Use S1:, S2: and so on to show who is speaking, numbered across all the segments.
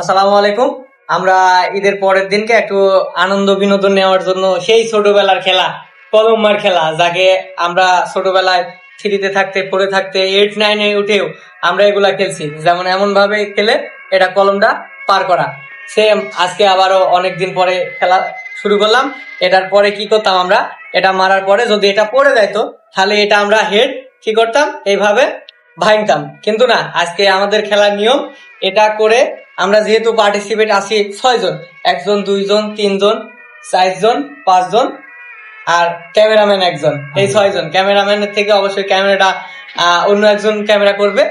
S1: আসসালামু আলাইকুম। আমরা ঈদের পরের দিনকে একটু আনন্দ বিনোদন নেওয়ার জন্য সেই ছোটবেলার খেলা, কলম্বার খেলা, যাকে আমরা ছোটবেলায় থ্রিতে থাকতে, পড়ে থাকতে এইট নাইনে উঠেও আমরা এগুলা খেলছি। যেমন এমন ভাবে খেলে এটা কলমটা পার করা। সেম আজকে আবারও অনেকদিন পরে খেলা শুরু করলাম। এটার পরে কি করতাম আমরা? এটা মারার পরে যদি এটা পড়ে যাইতো, তাহলে এটা আমরা হেড কি করতাম? এইভাবে ভাঙতাম। কিন্তু না, আজকে আমাদের খেলার নিয়ম এটা করে আমরা যেহেতু পার্টিসিপেট আছি ছয়জন একজন দুইজন তিনজন চারজন পাঁচজন আর ক্যামেরাম্যান একজন। এই ছয়জন। ক্যামেরাম্যানের থেকে অবশ্যই ক্যামেরাটা অন্য একজন ক্যামেরা করবে।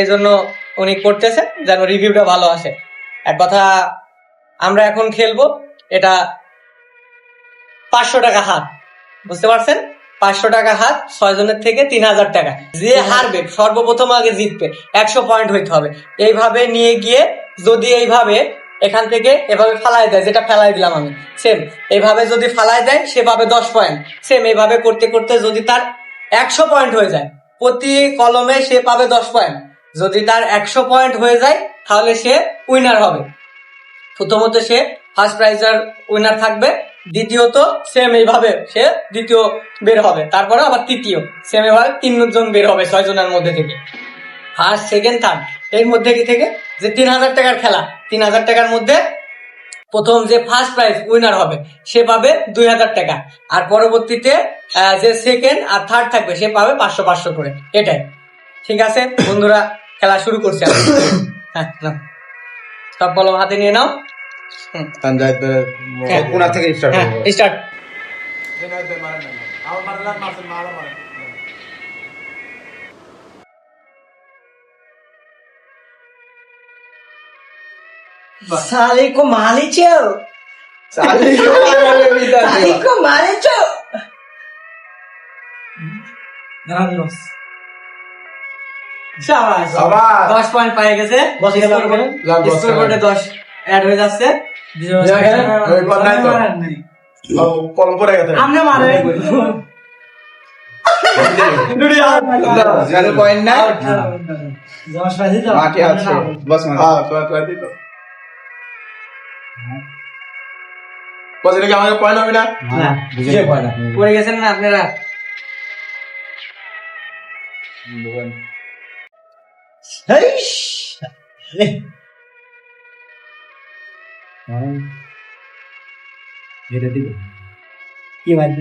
S1: এই জন্য উনি করতেছে যেন রিভিউটা ভালো আসে। এক কথা আমরা এখন খেলব এটা পাঁচশো টাকা হাত বুঝতে পারছেন? পাঁচশো টাকা হাত ছয় জনের থেকে তিন হাজার টাকা। যে হারবে সর্বপ্রথম আগে জিতবে। একশো পয়েন্ট হইতে হবে। এইভাবে নিয়ে গিয়ে যদি এইভাবে এখান থেকে এভাবে ফালাই দেয়, যেটা ফেলাই দিলাম আমি সেম এইভাবে যদি ফালাই দেয়, সে পাবে দশ পয়েন্ট সেম এইভাবে করতে করতে যদি তার একশো পয়েন্ট হয়ে যায়, প্রতি কলমে সে পাবে দশ পয়েন্ট যদি তার একশো পয়েন্ট হয়ে যায়, তাহলে সে উইনার হবে। প্রথমত সে ফার্স্ট প্রাইজার উইনার থাকবে, দ্বিতীয়ত সেম এইভাবে সে দ্বিতীয় বের হবে, তারপরে আবার তৃতীয় সেম এভাবে তিনজন বের হবে ছয় জনের মধ্যে থেকে। ফার্স্ট সেকেন্ড থার্ড এর মধ্যে কি থেকে? যে তিন হাজার টাকার খেলা। তিন হাজার টাকার মধ্যে প্রথম যে ফার্স্ট প্রাইজ উইনার হবে সে পাবে দুই হাজার টাকা। আর পরবর্তীতে যে সেকেন্ড আর থার্ড থাকবে সে পাবে পাঁচশো পাঁচশো করে। এটাই। ঠিক আছে? বন্ধুরা খেলা শুরু করছে আমরা। হ্যাঁ নাও। সব কলম হাতে নিয়ে নাও। হুম, হ্যাঁ।
S2: સાલે કો
S1: માલે
S2: છે
S1: સાલે
S3: કો માલે વિતા સાલે કો માલે છે ગ્રાન્ડોસ শাবাশ
S2: শাবাশ
S1: 10 পয়েন্ট পেয়ে গেছে
S3: 10
S1: স্কোর
S2: করে
S1: স্কোর করে 10 অ্যাড হয়ে যাচ্ছে
S2: কলম পড়ে গেছে
S3: আপনি মারে
S2: পয়েন্ট
S3: না
S2: বাকি আছে বস মানে হ্যাঁ তোরা তোরা দিত বস এটা কি আমাকে পয়েন্ট হবে না?
S3: না বুঝে পড়া।
S1: পড়ে গেছেন না আপনারা?
S3: হেইশ কি মারবি